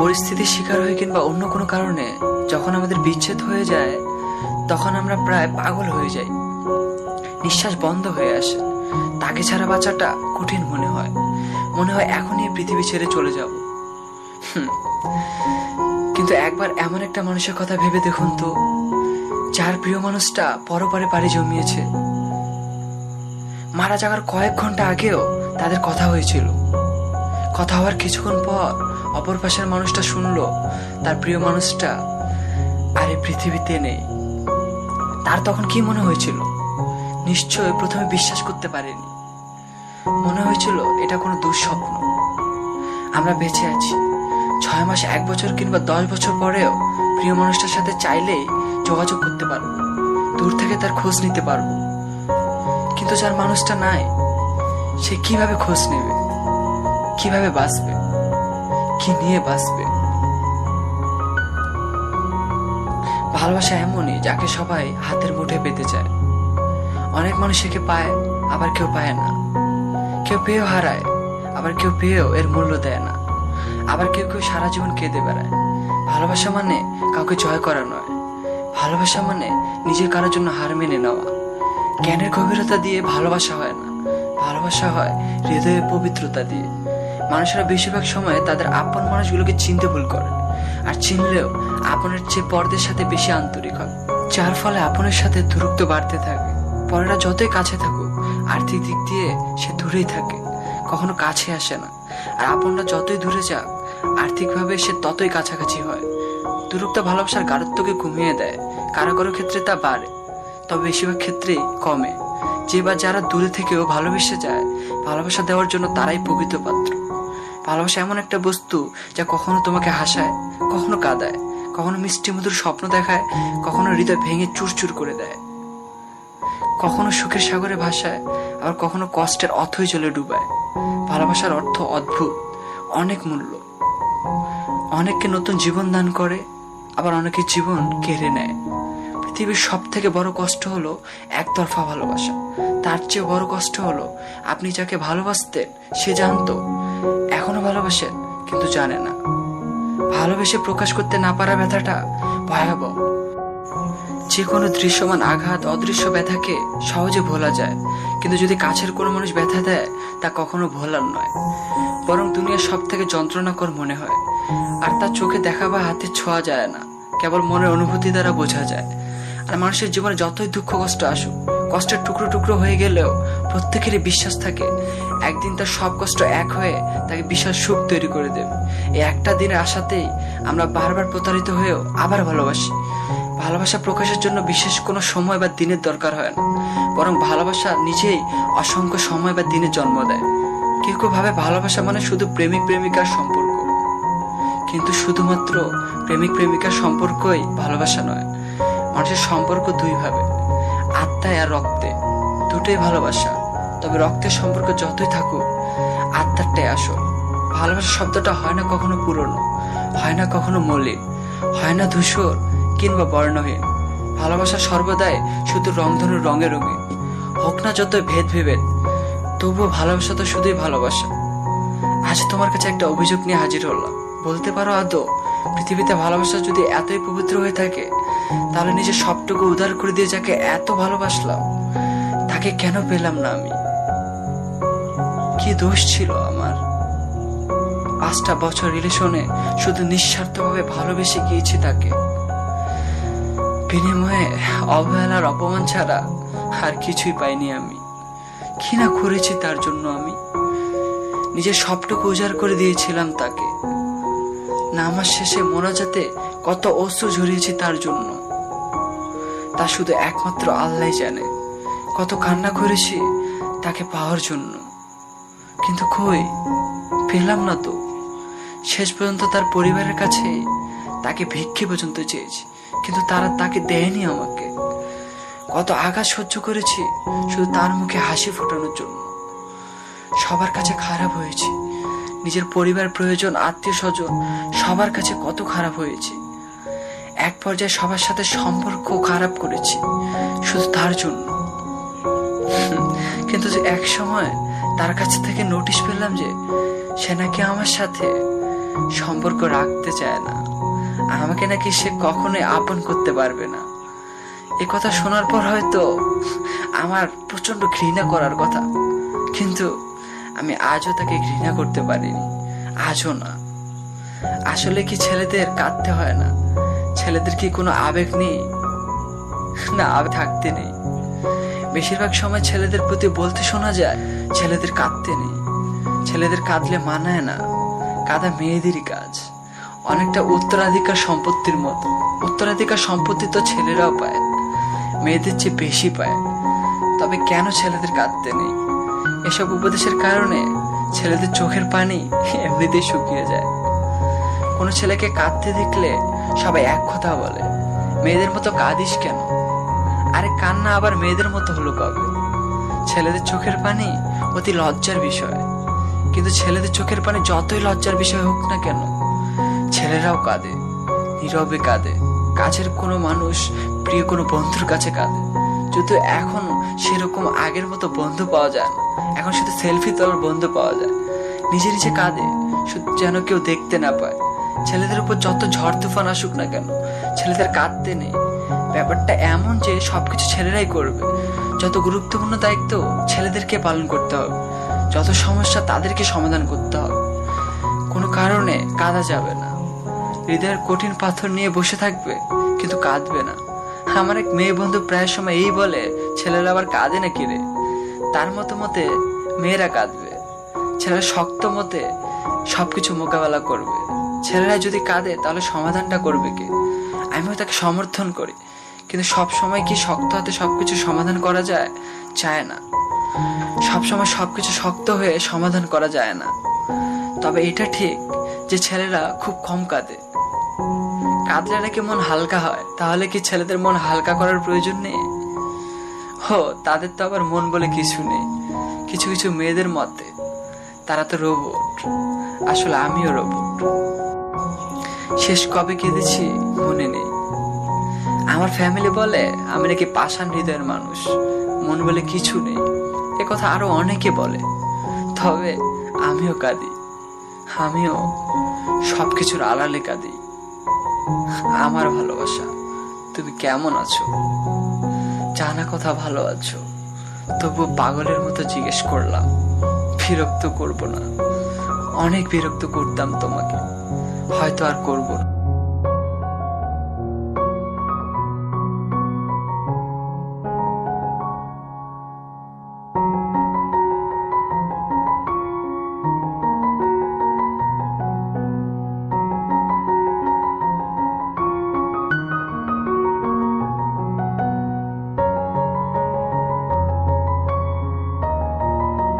পরিস্থিতির শিকার হয়ে কিংবা অন্য কোনো কারণে যখন আমাদের বিচ্ছেদ হয়ে যায়, তখন আমরা প্রায় পাগল হয়ে যাই। নিঃশ্বাস বন্ধ হয়ে আসে। তাকে ছাড়া বাঁচাটা কঠিন মনে হয়। মনে হয় এখনই পৃথিবী ছেড়ে চলে যাব। কিন্তু একবার এমন একটা মানুষের কথা ভেবে দেখুন তো, যার প্রিয় মানুষটা পরপারে পাড়ি জমিয়েছে। মারা যাওয়ার কয়েক ঘণ্টা আগেও তাদের কথা হয়েছিল। কথা হওয়ার কিছুক্ষণ পর অপর পাশের মানুষটা শুনলো, তার প্রিয় মানুষটা আর পৃথিবীতে নেই। তার তখন কি মনে হয়েছিল? নিশ্চয় প্রথমে বিশ্বাস করতে পারেনি। মনে হয়েছিল এটা কোনো দুঃস্বপ্ন। আমরা বেঁচে আছি। ছয় মাস, এক বছর কিংবা দশ বছর পরেও প্রিয় মানুষটার সাথে চাইলেই যোগাযোগ করতে পারব। দূর থেকে তার খোঁজ নিতে পারব। কিন্তু যার মানুষটা নাই, সে কীভাবে খোঁজ নেবে? কীভাবে বাঁচবে? কি নিয়ে বাঁচবে। ভালোবাসা এমনই যাকে সবাই হাতের মুঠে পেতে চায়। অনেক মানুষ একে পায়, আবার কেউ পায় না। কেউ পেয়েও হারায়, আবার কেউ পেয়েও এর মূল্য দেয় না। আবার কেউ কেউ সারা জীবন কেঁদে বেড়ায়। ভালোবাসা মানে কাউকে জয় করা নয়। ভালোবাসা মানে নিজের কারোর জন্য হার মেনে নেওয়া। জ্ঞানের গভীরতা দিয়ে ভালোবাসা হয় না। ভালোবাসা হয় হৃদয়ের পবিত্রতা দিয়ে। মানুষেরা বেশিরভাগ সময় তাদের আপন মানুষগুলোকে চিনতে ভুল করে। আর চিনলেও আপনের চেয়ে পরদের সাথে বেশি আন্তরিক হয়, যার ফলে আপনের সাথে দূরত্ব বাড়তে থাকে। পরেরা যতই কাছে থাকুক, আর্থিক দিক দিয়ে সে দূরেই থাকে, কখনো কাছে আসে না। আর আপনরা যতই দূরে যাক, আর্থিকভাবে সে ততই কাছাকাছি হয়। দূরত্ব ভালোবাসার গাঢ়ত্বকে কমিয়ে দেয় কারও কারও ক্ষেত্রে তা বাড়ে, তবে বেশিরভাগ ক্ষেত্রেই কমে। যে বা যারা দূরে থেকেও ভালোবেসে যায়, ভালোবাসা দেওয়ার জন্য তারাই প্রকৃত পাত্র। ভালোবাসা এমন একটা বস্তু যা কখনো তোমাকে হাসায়, কখনো কাঁদায়, কখনো মিষ্টি মধুর স্বপ্ন দেখায়, কখনো হৃদয় ভেঙে চুরচুর করে দেয়। কখনো সুখের সাগরে ভাসায়, আবার কখনো কষ্টের অথই জলে ডুবায়। ভালোবাসার অর্থ অদ্ভুত, অনেক মূল্য। অনেককে নতুন জীবন দান করে, আবার অনেকের জীবন কেড়ে নেয়। পৃথিবীর সব থেকে বড় কষ্ট হলো একতরফা ভালোবাসা। তার চেয়ে বড় কষ্ট হলো আপনি যাকে ভালোবাসতেন, সে জানতো এখনও ভালোবাসেন কিন্তু জানে না। ভালোবেসে প্রকাশ করতে না পারা ব্যথাটা ভয়াবহ। যে কোনো দৃশ্যমান আঘাত, অদৃশ্য ব্যথাকে সহজে ভোলা যায়, কিন্তু যদি কাছের কোনো মানুষ ব্যথা দেয়, তা কখনো ভোলার নয়। বরং দুনিয়ার সব থেকে যন্ত্রণাকর মনে হয়। আর তার চোখে দেখা বা হাতে ছোঁয়া যায় না, কেবল মনের অনুভূতি দ্বারা বোঝা যায়। আর মানুষের জীবনে যতই দুঃখ কষ্ট আসুক কষ্টের টুকরো টুকরো হয়ে গেলেও প্রত্যেকেরই বিশ্বাস থাকে। একদিন তার সব কষ্ট এক হয়ে তাকে বিশাল সুখ তৈরি করে দেবে। এই একটা দিনের আশাতেই আমরা বারবার প্রতারিত হয়েও আবার ভালোবাসি। ভালোবাসা প্রকাশের জন্য বিশেষ কোনো সময় বা দিনের দরকার হয় না। বরং ভালোবাসা নিজেই অসংখ্য সময় বা দিনের জন্ম দেয়। কেউ কেউ ভাবে ভালোবাসা মানে শুধু প্রেমিক প্রেমিকার সম্পর্ক। কিন্তু শুধুমাত্র প্রেমিক প্রেমিকার সম্পর্কই ভালোবাসা নয়, মানুষের সম্পর্ক দুই ভাবে। আত্মায় আর রক্তে দুটোই ভালোবাসা। তবে রক্তের সম্পর্ক যতই থাকুক, আত্মারটাই আসল। ভালোবাসা শব্দটা হয় না কখনো পুরনো, হয় না কখনো মলিন, হয় না ধূসর কিংবা বর্ণহীন। ভালোবাসা সর্বদাই শুধু রংধনুর রঙে। রঙিন হোক না যত ভেদ বিভেদ, তবুও ভালোবাসা তো শুধুই ভালোবাসা। আজ তোমার কাছে একটা অভিযোগ নিয়ে হাজির হলাম। বলতে পারো আদৌ পৃথিবীতে ভালোবাসা যদি এতই পবিত্র হয়ে থাকে, তাহলে নিজের সবটুকু উদার করে দিয়ে যাকে এত ভালোবাসলাম, তাকে কেন পেলাম না আমি? কি দোষ ছিল আমার? পাঁচটা বছর রিলেশনে শুধু নিঃস্বার্থভাবে ভালোবেসে গিয়েছি তাকে। বিনিময়ে অবহেলার অপমান ছাড়া আর কিছুই পাইনি আমি। কি না করেছি তার জন্য আমি। নিজের সবটুকু উজাড় করে দিয়েছিলাম তাকে। নামাজ শেষে মোনাজাতে কত অশ্রু ঝরিয়েছি তার জন্য। তা শুধু একমাত্র আল্লাহ জানে। কত কান্না করেছি তাকে পাওয়ার জন্য। কিন্তু কই? পেলাম না তো। শেষ পর্যন্ত তার পরিবারের কাছে তাকে ভিক্ষে পর্যন্ত চেয়েছি, কিন্তু তারা তাকে দেয়নি আমাকে। কত আঘাত সহ্য করেছি শুধু তার মুখে হাসি ফোটানোর জন্য। সবার কাছে খারাপ হয়েছে। নিজের পরিবার, প্রয়োজন, আত্মীয় স্বজন, সবার কাছে কত খারাপ হয়েছে। এক পর্যায়ে সবার সাথে সম্পর্ক খারাপ করেছি, শুধু তার জন্য। কিন্তু যে এক সময় তার কাছ থেকে নোটিশ পেলাম যে সে নাকি আমার সাথে সম্পর্ক রাখতে চায় না আমাকে নাকি সে কখনোই আপন করতে পারবে না। এ কথা শোনার পর হয়তো আমার প্রচণ্ড ঘৃণা করার কথা, কিন্তু আমি আজও তাকে ঘৃণা করতে পারিনি। আজও না। আসলে কি ছেলেদের কাঁদতে হয় না? ছেলেদের কি কোনো আবেগ নেই? না, আবেগ থাকতে নেই। বেশিরভাগ সময় ছেলেদের প্রতি বলতে শোনা যায়, ছেলেদের কাঁদতে নেই। ছেলেদের কাঁদলে মানায় না। কাদা মেয়েদেরই কাজ। অনেকটা উত্তরাধিকার সম্পত্তির মতো। উত্তরাধিকার সম্পত্তি তো ছেলেরাও পায়। মেয়েদের চেয়ে বেশি পায়। তবে কেন ছেলেদের কাঁদতে নেই? এসব উপদেশের কারণে ছেলেদের চোখের পানি এমনিতেই শুকিয়ে যায়। কোনো ছেলেকে কাঁদতে দেখলে সবাই এক কথা বলে, মেয়েদের মতো কাঁদিস কেন? আরে কান্না আবার মেয়েদের মতো হলো কবে? ছেলেদের চোখের পানি অতি লজ্জার বিষয়। কিন্তু ছেলেদের চোখের পানি যতই লজ্জার বিষয় হোক না কেন, ছেলেরাও কাঁদে, নীরবে কাঁদে। কাছের কোনো মানুষ প্রিয় কোনো বন্ধুর কাছে কাঁদে, যদিও এখন সেরকম আগের মতো বন্ধু পাওয়া যায় না। এখন শুধু সেলফি তোলার বন্ধু পাওয়া যায়। নিজে নিজে কাঁদে শুধু যেন কেউ দেখতে না পায়। ছেলেদের উপর যত ঝড় তুফান আসুক না কেন, ছেলেদের কাঁদতে নেই ব্যাপারটা এমন যে সবকিছু ছেলেরাই করবে। যত গুরুত্বপূর্ণ দায়িত্ব ছেলেদেরকে পালন করতে হবে, যত সমস্যা তাদেরকে সমাধান করতে হবে। কোনো কারণে কাঁদা যাবে না। হৃদয়ের কঠিন পাথর নিয়ে বসে থাকবে কিন্তু কাঁদবে না। আমার এক মেয়ে বন্ধু প্রায় সময় এই বলে ছেলেরা আবার কাঁদে না কিরে তার মতো মতে মেয়েরা কাঁদবে। ছেলেরা শক্ত মতে সবকিছু মোকাবেলা করবে। ছেলেরা যদি কাঁদে, তাহলে সমাধানটা করবে কে? আমিও তাকে সমর্থন করি। কিন্তু সব সময় কি শক্ত হাতে সবকিছু সমাধান করা যায়? চায় না। সবসময় সবকিছু শক্ত হয়ে সমাধান করা যায় না। তবে এটা ঠিক যে ছেলেরা খুব কম কাঁদে। কাঁদলে নাকি মন হালকা হয়? তাহলে কি ছেলেদের মন হালকা করার প্রয়োজন নেই? তাদের তো আবার মন বলে কিছু নেই। কিছু কিছু মেয়েদের মতে, তারা তো রোবট আসলে আমিও রোবট শেষ কবে কেঁদেছি মনে নেই। আমার ফ্যামিলি বলে, আমি নাকি পাষাণ হৃদয়ের মানুষ। মন বলে কিছু নেই। এ কথা আরও অনেকে বলে। তবে আমিও কাঁদি। আমিও সবকিছুর আড়ালে কাঁদি। আমার ভালোবাসা, তুমি কেমন আছো? জানা কথা ভালো আছো? তবু পাগলের মতো জিজ্ঞেস করলাম। বিরক্ত করব না। অনেক বিরক্ত করতাম তোমাকে। হয়তো আর করব না।